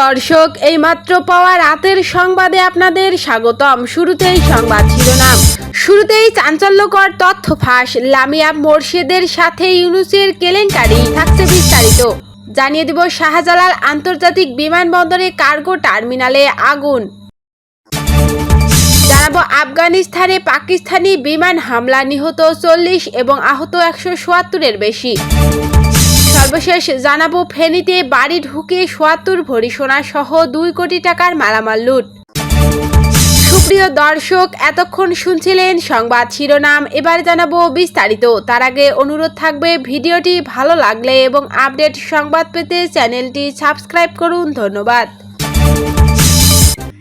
দর্শক, এইমাত্র পাওয়া রাতের সংবাদে আপনাদের স্বাগতম। শুরুতেই সংবাদ শিরোনাম। শুরুতেই চাঞ্চল্যকর তথ্য ফাঁস। লামিয়া মোর্শেদের সাথে ইউনুসের কেলেঙ্কারি থাকছে বিস্তারিত। জানিয়ে দেব শাহজালাল আন্তর্জাতিক বিমানবন্দরে কার্গো টার্মিনালে আগুন। জানাব আফগানিস্তানে পাকিস্তানি বিমান হামলা নিহত চল্লিশ এবং আহত একশো সোয়াত্তরের বেশি। সর্বশেষ জানাব, ফেনীতে বাড়ি ঢুকে সোয়াত্তর ভরি সোনা সহ দুই কোটি টাকার মালামাল লুট। সুপ্রিয় দর্শক, এতক্ষণ শুনছিলেন সংবাদ শিরোনাম। এবার জানাব বিস্তারিত। তার আগে অনুরোধ থাকবে, ভিডিওটি ভালো লাগলে এবং আপডেট সংবাদ পেতে চ্যানেলটি সাবস্ক্রাইব করুন। ধন্যবাদ।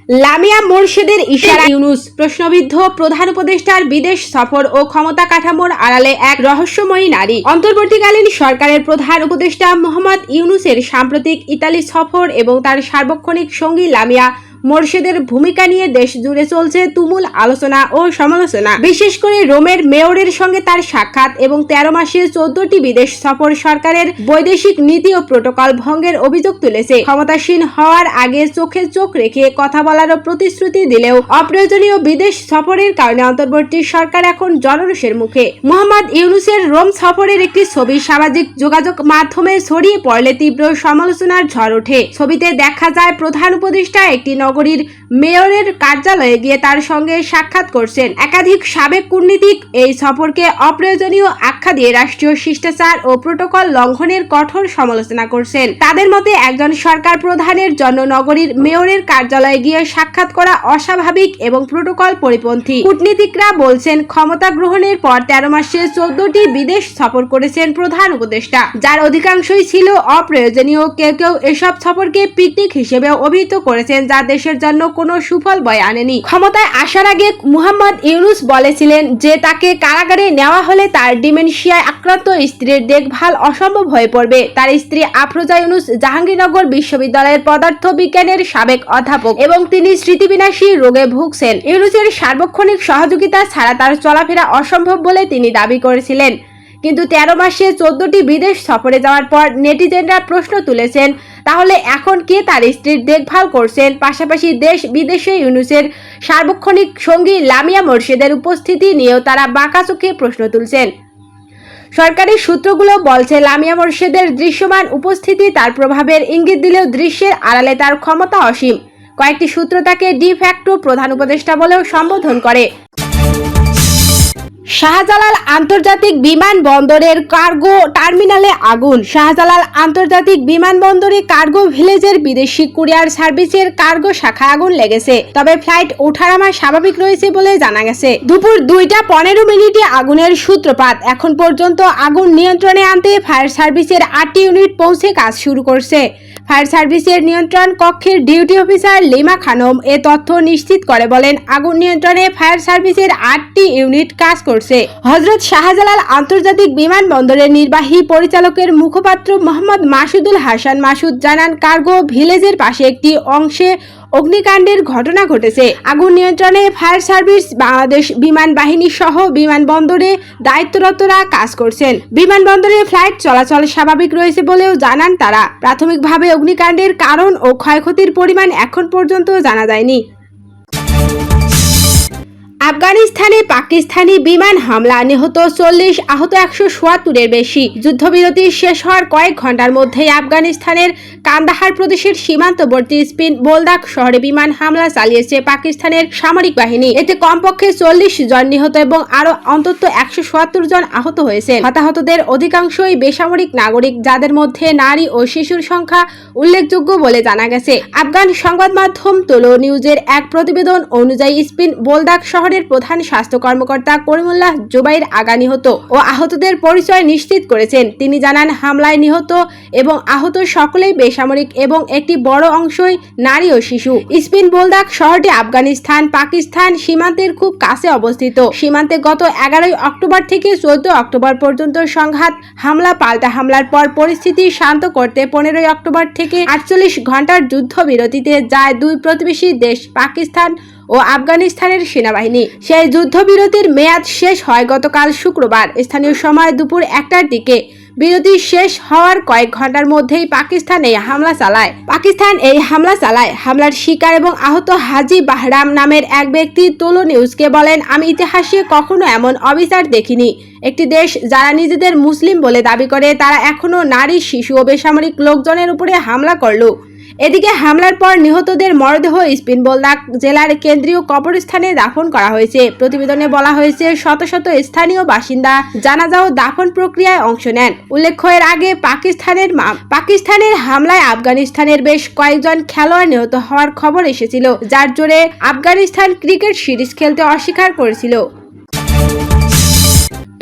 লামিয়া মোর্শেদের ইশারা ইউনুস প্রশ্নবিদ্ধ প্রধান উপদেষ্টার বিদেশ সফর ও ক্ষমতা কাঠামোর আড়ালে এক রহস্যময়ী নারী। অন্তর্বর্তীকালীন সরকারের প্রধান উপদেষ্টা মোহাম্মদ ইউনুসের সাম্প্রতিক ইতালি সফর এবং তার সার্বক্ষণিক সঙ্গী লামিয়া মোর্শেদের ভূমিকা নিয়ে দেশ জুড়ে চলছে তুমুল আলোচনা ও সমালোচনা। বিশেষ করে রোমের মেয়রের সঙ্গে তার সাক্ষাৎ এবং তেরো মাসে চোদ্দটি বিদেশ সফর সরকারের বৈদেশিক নীতি ও প্রোটোকল ভঙ্গের অভিযোগ তুলেছে। ক্ষমতাসীন হওয়ার আগে চোখে চোখ রেখে কথা বলারও প্রতিশ্রুতি দিলেও অপ্রয়োজনীয় বিদেশ সফরের কারণে অন্তর্বর্তী সরকার এখন জনরোষের মুখে। মোহাম্মদ ইউনুসের রোম সফরের একটি ছবি সামাজিক যোগাযোগ মাধ্যমে ছড়িয়ে পড়লে তীব্র সমালোচনার ঝড় ওঠে। ছবিতে দেখা যায় প্রধান উপদেষ্টা একটি নগরীর মেয়রের কার্যালয়ে গিয়ে তার সঙ্গে সাক্ষাৎ করছেন একাধিক সাবেক কূটনীতিক। এই সফরকে অপ্রয়োজনীয় আখ্যা দিয়ে রাষ্ট্রীয় শিষ্টাচার ও প্রোটোকল লঙ্ঘনের কঠোর সমালোচনা করছেন। তাদের মতে, একজন সরকার প্রধানের জন্য নগরীর মেয়রের কার্যালয়ে গিয়ে সাক্ষাৎ করা অস্বাভাবিক এবং প্রোটোকল পরিপন্থী। কূটনীতিকরা বলছেন, ক্ষমতা গ্রহণের পর তেরো মাসে চোদ্দটি বিদেশ সফর করেছেন প্রধান উপদেষ্টা। যার অধিকাংশই ছিল অপ্রয়োজনীয়। কেউ কেউ এসব সফরকে পিকনিক হিসেবে অভিহিত করেছেন, যা দেশের জন্য কোনো সুফল বয়ে আনেনি। ক্ষমতায় আসার আগে মুহাম্মদ ইউনুস বলেছিলেন যে তাকে কারাগারে নেওয়া হলে তার ডিমেনশিয়ায় আক্রান্ত স্ত্রীর দেখভাল অসম্ভব হয়ে পড়বে। তার স্ত্রী আফরোজা ইউনুস জাহাঙ্গীরনগর বিশ্ববিদ্যালয়ের পদার্থ বিজ্ঞানের সাবেক অধ্যাপক এবং তিনি স্মৃতিবিনাশী রোগে ভুগছেন। ইউনুসের সার্বক্ষণিক সহযোগিতা ছাড়া তার চলাফেরা অসম্ভব বলে তিনি দাবি করেছিলেন। কিন্তু তেরো মাসে চোদ্দটি বিদেশ সফরে যাওয়ার পর নেটিজেনরা প্রশ্ন তুলেছেন, তাহলে এখন কে তার স্ত্রীর দেখভাল করছেন? পাশাপাশি দেশ বিদেশে ইউনুসের সার্বক্ষণিক সঙ্গী লামিয়া মোর্শেদের উপস্থিতি নিয়েও তারা বাঁকা চোখে প্রশ্ন তুলছেন। সরকারি সূত্রগুলো বলছে, লামিয়া মোর্শেদের দৃশ্যমান উপস্থিতি তার প্রভাবের ইঙ্গিত দিলেও দৃশ্যের আড়ালে তার ক্ষমতা অসীম। কয়েকটি সূত্র তাকে ডিফ্যাক্টো প্রধান উপদেষ্টা বলেও সম্বোধন করে। শাহজালাল আন্তর্জাতিক বিমানবন্দরের কার্গো টার্মিনালে আগুন। শাহজালাল আন্তর্জাতিক বিমানবন্দরে কার্গো ভিলেজের বিদেশি কুরিয়ার সার্ভিসের কার্গো শাখায় আগুন লেগেছে। তবে ফ্লাইট ওঠানামা স্বাভাবিক রয়েছে বলে জানা গেছে। দুপুর দুইটা পনেরো মিনিটে আগুনের সূত্রপাত। এখন পর্যন্ত আগুন নিয়ন্ত্রণে আনতে ফায়ার সার্ভিসের আটটি ইউনিট পৌঁছে কাজ শুরু করছে। ফায়ার সার্ভিসের নিয়ন্ত্রণ কক্ষের ডিউটি অফিসার লিমা খানম এ তথ্য নিশ্চিত করে বলেন, আগুন নিয়ন্ত্রণে ফায়ার সার্ভিসের আটটি ইউনিট কাজ করছে। হজরত শাহজালাল আন্তর্জাতিক বিমানবন্দরের নির্বাহী পরিচালকের মুখপাত্র মোহাম্মদ মাসুদুল হাসান মাসুদ জানান, কার্গো ভিলেজের পাশে একটি অংশে অগ্নিকাণ্ডের ঘটনা ঘটেছে। আগুন নিয়ন্ত্রণে ফায়ার সার্ভিস, বাংলাদেশ বিমান বাহিনী সহ বিমানবন্দরে দায়িত্বরতরা কাজ করছেন। বিমানবন্দরে ফ্লাইট চলাচল স্বাভাবিক রয়েছে বলেও জানান তারা। প্রাথমিকভাবে অগ্নিকাণ্ডের কারণ ও ক্ষয়ক্ষতির পরিমাণ এখন পর্যন্ত জানা যায়নি। আফগানিস্তানে পাকিস্তানি বিমান হামলা, নিহত চল্লিশ আহত একশো সোয়াত্তরের বেশি। যুদ্ধবিরতি শেষ হওয়ার কয়েক ঘণ্টার মধ্যেই আফগানিস্তানের কান্দাহার প্রদেশের সীমান্তবর্তী স্পিন বোলদাক শহরে বিমান হামলা চালিয়েছে পাকিস্তানের সামরিক বাহিনী। এতে কমপক্ষে চল্লিশ জন নিহত এবং আরও অন্তত একশো সোয়াত্তর জন আহত হয়েছে। হতাহতদের অধিকাংশই বেসামরিক নাগরিক, যাদের মধ্যে নারী ও শিশুর সংখ্যা উল্লেখযোগ্য বলে জানা গেছে। আফগান সংবাদ মাধ্যম তোলো নিউজের এক প্রতিবেদন অনুযায়ী স্পিন বোলদাক শহরের প্রধান স্বাস্থ্য কর্মকর্তা করিমুল্লাহ জুবাইর আগা নিহত ও আহতদের পরিচয় নিশ্চিত করেছেন। তিনি জানান, হামলায় নিহত এবং আহত সকলেই বেসামরিক এবং একটি বড় অংশই নারী ও শিশু। স্পিন বোলদাক শহরটি আফগানিস্তান, পাকিস্তান সীমান্তের খুব কাছে অবস্থিত। সীমান্তে গত এগারোই অক্টোবর থেকে চোদ্দ অক্টোবর পর্যন্ত সংঘাত, হামলা, পাল্টা হামলার পর পরিস্থিতি শান্ত করতে পনেরোই অক্টোবর থেকে আটচল্লিশ ঘণ্টার যুদ্ধবিরতিতে যায় দুই প্রতিবেশী দেশ, পাকিস্তান ও আফগানিস্তানের সেনাবাহিনী। সেই যুদ্ধবিরতির মেয়াদ শেষ হয় গতকাল শুক্রবার। স্থানীয় সময় দুপুর একটার দিকে। বিরতি শেষ হওয়ার কয়েক ঘণ্টার মধ্যেই পাকিস্তান এই হামলা চালায়। পাকিস্তান এই হামলা চালায়। হামলার শিকার এবং আহত হাজি বাহরাম নামের এক ব্যক্তি তোলো নিউজকে বলেন, আমি ইতিহাসে কখনো এমন অবিচার দেখিনি। একটি দেশ যারা নিজেদের মুসলিম বলে দাবি করে, তারা এখনও নারী, শিশু ও বেসামরিক লোকজনের উপরে হামলা করল। এদিকে হামলার পর নিহতদের মরদেহ স্পিনবোলদাক জেলার কেন্দ্রীয় কবরস্থানে দাফন করা হয়েছে। প্রতিবেদনে বলা হয়েছে, শত শত স্থানীয় বাসিন্দা জানাজা ও দাফন প্রক্রিয়ায় অংশ নেন। উল্লেখ্য, এর আগে পাকিস্তানের পাকিস্তানের হামলায় আফগানিস্তানের বেশ কয়েকজন খেলোয়াড় নিহত হওয়ার খবর এসেছিল, যার জোরে আফগানিস্তান ক্রিকেট সিরিজ খেলতে অস্বীকার করেছিল।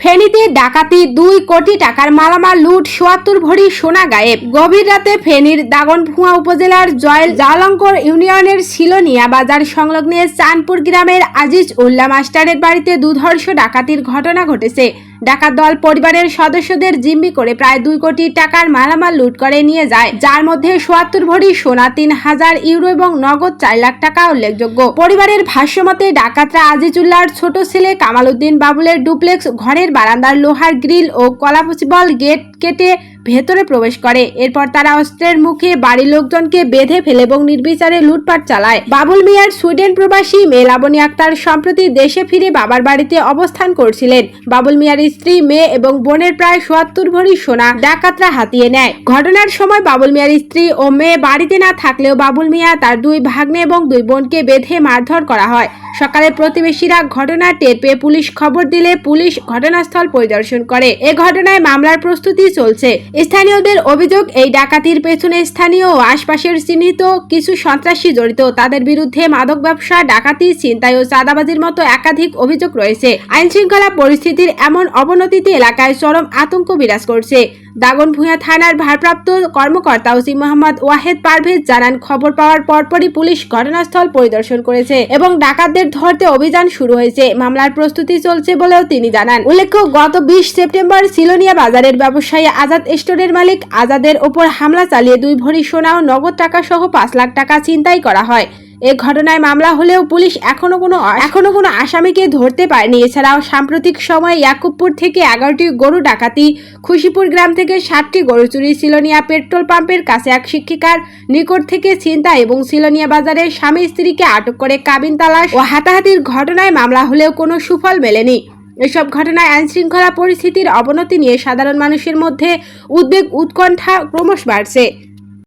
ফেনীতে ডাকাতি দুই কোটি টাকার মালামাল লুট সোয়াত্তর ভরি সোনা গায়েব। গভীর রাতে ফেনীর দাগনভুয়া উপজেলার জয়েল জালঙ্কর ইউনিয়নের শিলনিয়া বাজার সংলগ্নে চাঁদপুর গ্রামের আজিজ উল্লা মাস্টারের বাড়িতে দুধর্ষ ডাকাতির ঘটনা ঘটেছে। ডাকাত দল পরিবারের সদস্যদের জিম্মি করে প্রায় দুই কোটি টাকার মালামাল লুট করে নিয়ে যায়। যার মধ্যে সোয়াত্তর ভরি সোনা, তিন হাজার ইউরো এবং নগদ চার লাখ টাকা উল্লেখযোগ্য। পরিবারের ভাষ্যমতে ডাকাতরা আজিজুল্লাহর ছোট ছেলে কামাল উদ্দিন বাবুলের ডুপ্লেক্স ঘরের বারান্দার লোহার গ্রিল ও কলাপসিবল গেট কেটে ভেতরে প্রবেশ করে। এরপর তারা অস্ত্রের মুখে বাড়ির লোকজনকে বেঁধে ফেলে এবং নির্বিচারে লুটপাট চালায়। বাবুল মিয়ার সুইডেন প্রবাসী মেয়ে লাবণী আক্তার সম্প্রতি দেশে ফিরে বাবার বাড়িতে অবস্থান করছিলেন। বাবুল মিয়ার স্ত্রী, মেয়ে এবং বোনের প্রায় সোয়াত্তর ভরি সোনা ডাকাতরা হাতিয়ে নেয়। ঘটনার সময় বাবুল মিয়ার স্ত্রী ও মেয়ে বাড়িতে না থাকলেও বাবুল মিয়া তার দুই ভাগ্নে এবং দুই বোনকে বেঁধে মারধর করা হয়। সকালে প্রতিবেশীরা ঘটনা টের পেয়ে পুলিশ খবর দিলে পুলিশ ঘটনাস্থল পরিদর্শন করে। এ ঘটনায় মামলার প্রস্তুতি চলছে। স্থানীয়দের অভিযোগ, এই ডাকাতির পেছনে স্থানীয় ও আশপাশের চিহ্নিত কিছু সন্ত্রাসী জড়িত। তাদের বিরুদ্ধে মাদক ব্যবসা, ডাকাতি, ছিনতাই ও চাঁদাবাজির মতো একাধিক অভিযোগ রয়েছে। আইন শৃঙ্খলা পরিস্থিতির এমন অবনতিতে এলাকায় চরম আতঙ্ক বিরাজ করছে। দাগনভূঞা থানার ভারপ্রাপ্ত কর্মকর্তা ওসি মোহাম্মদ ওয়াহেদ পারভেজ জানান, খবর পাওয়ার পরপরই পুলিশ ঘটনাস্থল পরিদর্শন করেছে এবং ডাকাতদের ধরতে অভিযান শুরু হয়েছে। মামলার প্রস্তুতি চলছে বলেও তিনি জানান। উল্লেখ্য, গত বিশ সেপ্টেম্বর সিলোনিয়া বাজারের ব্যবসায়ী আজাদ স্টোরের মালিক আজাদের ওপর হামলা চালিয়ে দুই ভরি সোনা ও নগদ টাকা সহ পাঁচ লাখ টাকা ছিনতাই করা হয়। এ ঘটনায় মামলা হলেও পুলিশ এখনও কোনো এখনও কোনো আসামিকে ধরতে পারেনি। এছাড়াও সাম্প্রতিক সময়ে ইয়াকুবপুর থেকে এগারোটি গরু ডাকাতি, খুশিপুর গ্রাম থেকে ষাটটি গরু চুরি, সিলোনিয়া পেট্রোল পাম্পের কাছে এক শিক্ষিকার নিকট থেকে ছিনতাই এবং সিলোনিয়া বাজারে স্বামী স্ত্রীকে আটক করে কাবিন তালাশ ও হাতাহাতির ঘটনায় মামলা হলেও কোনো সুফল মেলেনি। এসব ঘটনায় আইনশৃঙ্খলা পরিস্থিতির অবনতি নিয়ে সাধারণ মানুষের মধ্যে উদ্বেগ উৎকণ্ঠা ক্রমশ বাড়ছে।